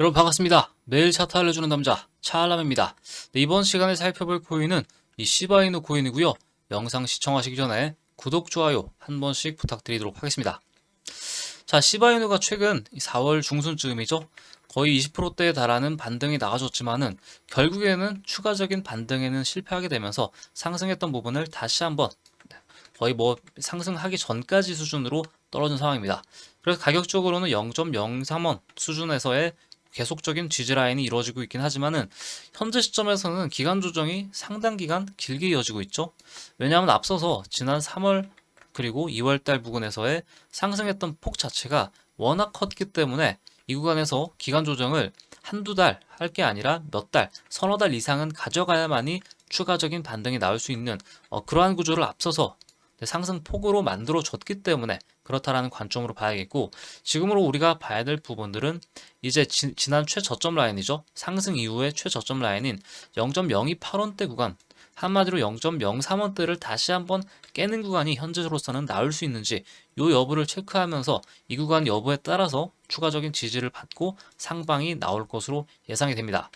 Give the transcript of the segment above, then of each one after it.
여러분 반갑습니다. 매일 차트 알려주는 남자 차알람입니다. 네, 이번 시간에 살펴볼 코인은 이 시바이누 코인이고요. 영상 시청하시기 전에 구독, 좋아요 한 번씩 부탁드리도록 하겠습니다. 자, 시바이누가 최근 4월 중순쯤이죠. 거의 20%대에 달하는 반등이 나와줬지만은 결국에는 추가적인 반등에는 실패하게 되면서 상승했던 부분을 다시 한번 거의 뭐 상승하기 전까지 수준으로 떨어진 상황입니다. 그래서 가격적으로는 0.03원 수준에서의 계속적인 지지 라인이 이루어지고 있긴 하지만은 현재 시점에서는 기간 조정이 상당 기간 길게 이어지고 있죠. 왜냐하면 앞서서 지난 3월 그리고 2월 달 부근에서의 상승했던 폭 자체가 워낙 컸기 때문에 이 구간에서 기간 조정을 한두 달 할 게 아니라 몇 달, 서너 달 이상은 가져가야만이 추가적인 반등이 나올 수 있는 어, 그러한 구조를 앞서서 상승 폭으로 만들어 줬기 때문에 그렇다라는 관점으로 봐야겠고 지금으로 우리가 봐야 될 부분들은 이제 지, 난 최저점 라인이죠. 상승 이후의 최저점 라인인 0.028원대 구간 한마디로 0.03원대를 다시 한번 깨는 구간이 현재로서는 나올 수 있는지 요 여부를 체크하면서 이 구간 여부에 따라서 추가적인 지지를 받고 상방이 나올 것으로 예상이 됩니다.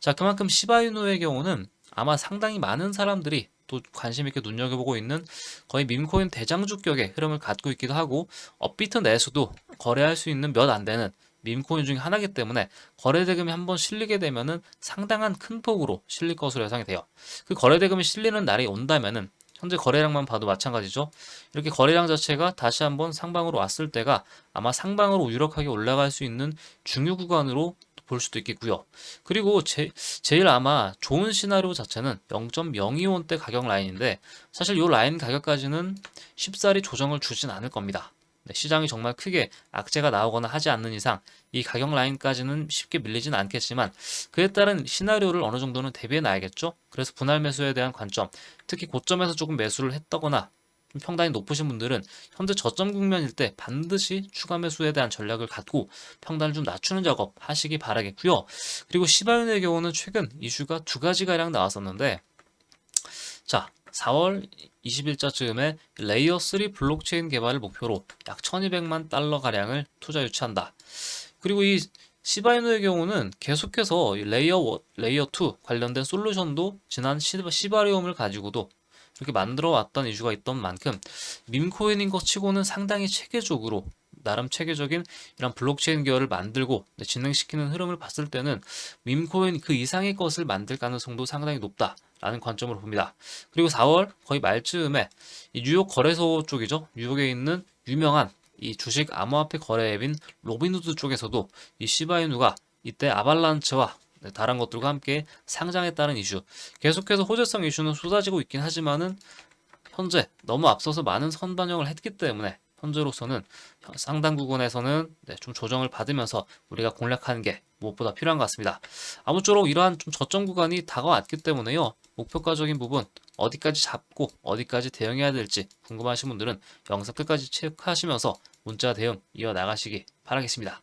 자, 그만큼 시바이누의 경우는 아마 상당히 많은 사람들이 또 관심 있게 눈여겨보고 있는 거의 밈코인 대장주격의 흐름을 갖고 있기도 하고 업비트 내에서도 거래할 수 있는 몇 안 되는 밈코인 중에 하나이기 때문에 거래 대금이 한번 실리게 되면은 상당한 큰 폭으로 실릴 것으로 예상이 돼요. 그 거래 대금이 실리는 날이 온다면은 현재 거래량만 봐도 마찬가지죠. 이렇게 거래량 자체가 다시 한번 상방으로 왔을 때가 아마 상방으로 유력하게 올라갈 수 있는 중요 구간으로 볼 수도 있겠고요. 그리고 제, 제일 아마 좋은 시나리오 자체는 0.02원대 가격 라인인데 사실 이 라인 가격까지는 쉽사리 조정을 주진 않을 겁니다. 네, 시장이 정말 크게 악재가 나오거나 하지 않는 이상 이 가격 라인까지는 쉽게 밀리진 않겠지만 그에 따른 시나리오를 어느 정도는 대비해 놔야겠죠. 그래서 분할 매수에 대한 관점, 특히 고점에서 조금 매수를 했다거나 좀 평단이 높으신 분들은 현재 저점 국면일 때 반드시 추가 매수에 대한 전략을 갖고 평단을 좀 낮추는 작업 하시기 바라겠고요. 그리고 시바윤의 경우는 최근 이슈가 두 가지 가량 나왔었는데 자 4월 20일자 쯤에 레이어 3 블록체인 개발을 목표로 약 1200만 달러 가량을 투자 유치한다. 그리고 이 시바이누의 경우는 계속해서 레이어 1, 레이어 2 관련된 솔루션도 지난 시바리움을 가지고도 이렇게 만들어 왔던 이슈가 있던 만큼 밈코인인 것 치고는 상당히 체계적으로 나름 체계적인 이런 블록체인 계열을 만들고 진행시키는 흐름을 봤을 때는 밈코인 그 이상의 것을 만들 가능성도 상당히 높다 라는 관점으로 봅니다. 그리고 4월 거의 말쯤에 이 뉴욕 거래소 쪽이죠. 뉴욕에 있는 유명한 이 주식 암호화폐 거래 앱인 로빈후드 쪽에서도 이 시바이누가 이때 아발란츠와 네, 다른 것들과 함께 상장에 따른 이슈 계속해서 호재성 이슈는 쏟아지고 있긴 하지만은 현재 너무 앞서서 많은 선반영을 했기 때문에 현재로서는 상당 부분에서는 네, 좀 조정을 받으면서 우리가 공략하는 게 무엇보다 필요한 것 같습니다. 아무쪼록 이러한 좀 저점 구간이 다가왔기 때문에요. 목표가적인 부분 어디까지 잡고 어디까지 대응해야 될지 궁금하신 분들은 영상 끝까지 체크하시면서 문자 대응 이어 나가시기 바라겠습니다.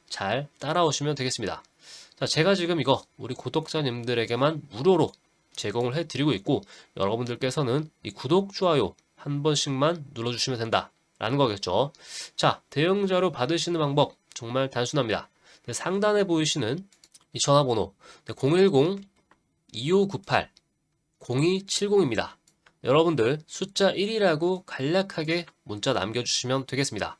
잘 따라오시면 되겠습니다. 자, 제가 지금 이거 우리 구독자님들에게만 무료로 제공을 해드리고 있고 여러분들께서는 이 구독, 좋아요 한 번씩만 눌러주시면 된다. 라는 거겠죠. 자, 대응자료 받으시는 방법 정말 단순합니다. 네, 상단에 보이시는 이 전화번호 010-2598-0270입니다. 여러분들 숫자 1이라고 간략하게 문자 남겨주시면 되겠습니다.